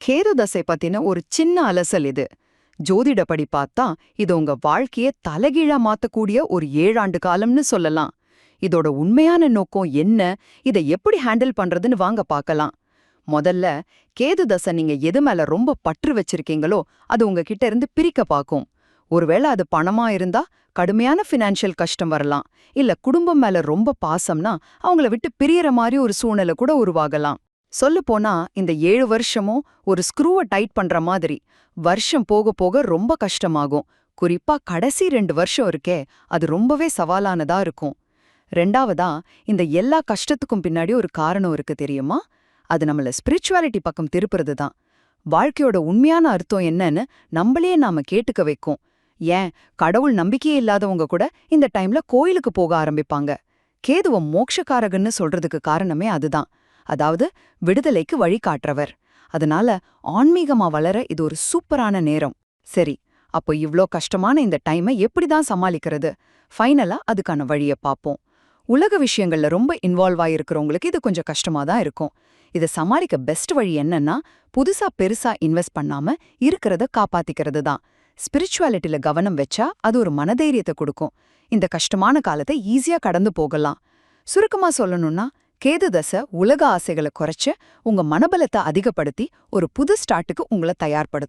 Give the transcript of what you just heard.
கேது தசை பத்தின ஒரு சின்ன அலசல் இது. ஜோதிடப்படி பார்த்தா இது உங்க வாழ்க்கைய தலைகீழா மாத்தக்கூடிய ஒரு ஏழாண்டு காலம்னு சொல்லலாம். இதோட உண்மையான நோக்கம் என்ன? இதை எப்படி ஹேண்டில் பண்றதுன்னு வாங்க பார்க்கலாம். முதல்ல கேது தசை நீங்க எது மேல ரொம்ப பற்று வச்சிருக்கீங்களோ அது உங்ககிட்ட இருந்து பிரிக்க பார்க்கும். ஒருவேளை அது பணமா இருந்தா கடுமையான ஃபினான்ஷியல் கஷ்டம் வரலாம். இல்ல குடும்பம் மேல ரொம்ப பாசம்னா அவங்கள விட்டு பிரியற மாதிரி ஒரு சூழ்நிலை கூட உருவாகலாம். சொல்லப்போனா இந்த ஏழு வருஷமும் ஒரு ஸ்க்ரூவை டைட் பண்ற மாதிரி. வருஷம் போக போக ரொம்ப கஷ்டமாகும். குறிப்பா கடைசி ரெண்டு வருஷம் இருக்கே அது ரொம்பவே சவாலானதா இருக்கும். ரெண்டாவதா இந்த எல்லா கஷ்டத்துக்கும் பின்னாடி ஒரு காரணம் இருக்கு தெரியுமா? அது நம்மள ஸ்பிரிச்சுவாலிட்டி பக்கம் திருப்புறது தான். வாழ்க்கையோட உண்மையான அர்த்தம் என்னன்னு நம்மளே நாம கேட்டுக்க வைக்கும். ஏன்? கடவுள் நம்பிக்கையே இல்லாதவங்க கூட இந்த டைம்ல கோயிலுக்கு போக ஆரம்பிப்பாங்க. கேதுவம் மோட்சக்காரகன்னு சொல்றதுக்கு காரணமே அதுதான். அதாவது விடுதலைக்கு வழி காட்டுறவர். அதனால ஆன்மீகமா வளர இது ஒரு சூப்பரான நேரம். சரி அப்போ இவ்ளோ கஷ்டமான இந்த டைமை எப்படிதான் சமாளிக்கிறது? ஃபைனலா அதுக்கான வழிய பாப்போம் உலக விஷயங்கள்ல ரொம்ப இன்வால்வ் ஆயிருக்கிறவங்களுக்கு இது கொஞ்சம் கஷ்டமா தான் இருக்கும். இதை சமாளிக்க பெஸ்ட் வழி என்னன்னா புதுசா பெருசா இன்வெஸ்ட் பண்ணாம இருக்கிறத காப்பாத்திக்கிறது தான். ஸ்பிரிச்சுவாலிட்டில கவனம் வச்சா அது ஒரு மனதைரியத்தை கொடுக்கும். இந்த கஷ்டமான காலத்தை ஈஸியா கடந்து போகலாம். சுருக்கமா சொல்லணும்னா கேது தசை உலக ஆசைகளை குறைச்சு உங்க மனபலத்தை அதிகப்படுத்தி ஒரு புது ஸ்டார்ட்டுக்கு உங்களை தயார்படுத்தும்.